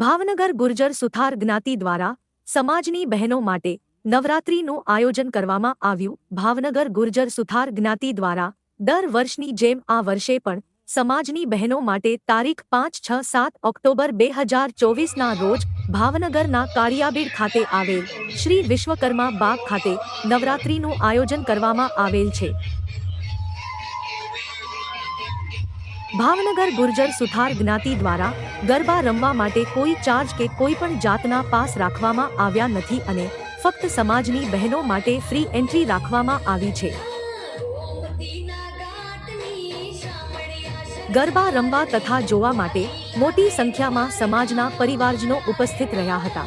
ભાવનગર ગુર્જર સુથાર જ્ઞાતિ દ્વારા સમાજની બહેનો માટે નવરાત્રીનું આયોજન કરવામાં આવ્યું. ભાવનગર ગુર્જર સુથાર જ્ઞાતિ દ્વારા દર વર્ષની જેમ આ વર્ષે પણ સમાજની બહેનો માટે તારીખ પાંચ છ સાત ઓક્ટોબર બે હજાર ચોવીસના રોજ ભાવનગરના કારિયાબીડ ખાતે આવેલ શ્રી વિશ્વકર્મા બાગ ખાતે નવરાત્રીનું આયોજન કરવામાં આવેલ છે. ભાવનગર ગુર્જર સુથાર જ્ઞાતિ દ્વારા ગરબા રમવા માટે કોઈ ચાર્જ કે કોઈ પણ જાતના પાસ રાખવામાં આવ્યા નથી અને ફક્ત સમાજની બહેનો માટે ફ્રી એન્ટ્રી રાખવામાં આવી છે. ગરબા રમવા તથા જોવા માટે મોટી સંખ્યામાં સમાજના પરિવારજનો ઉપસ્થિત રહ્યા હતા.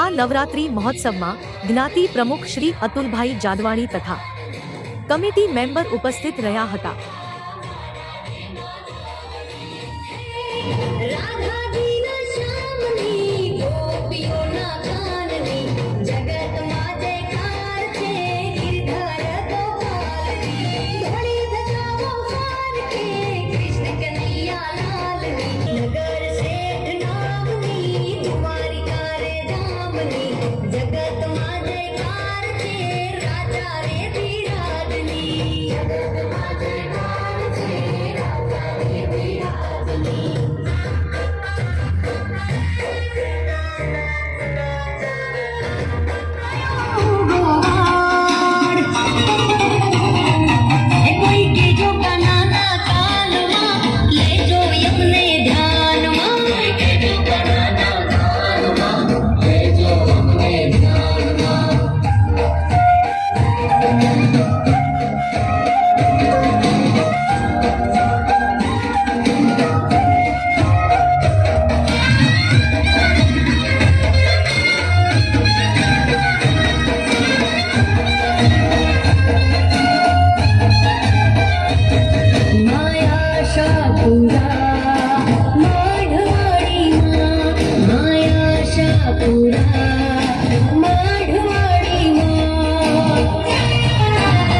આ નવરાત્રી મહોત્સવમાં જ્ઞાતિ પ્રમુખ શ્રી અતુલભાઈ જાદવાણી તથા કમિટી મેમ્બર ઉપસ્થિત રહ્યા હતા. ધામની જગતમાં જયકાર છે રાજા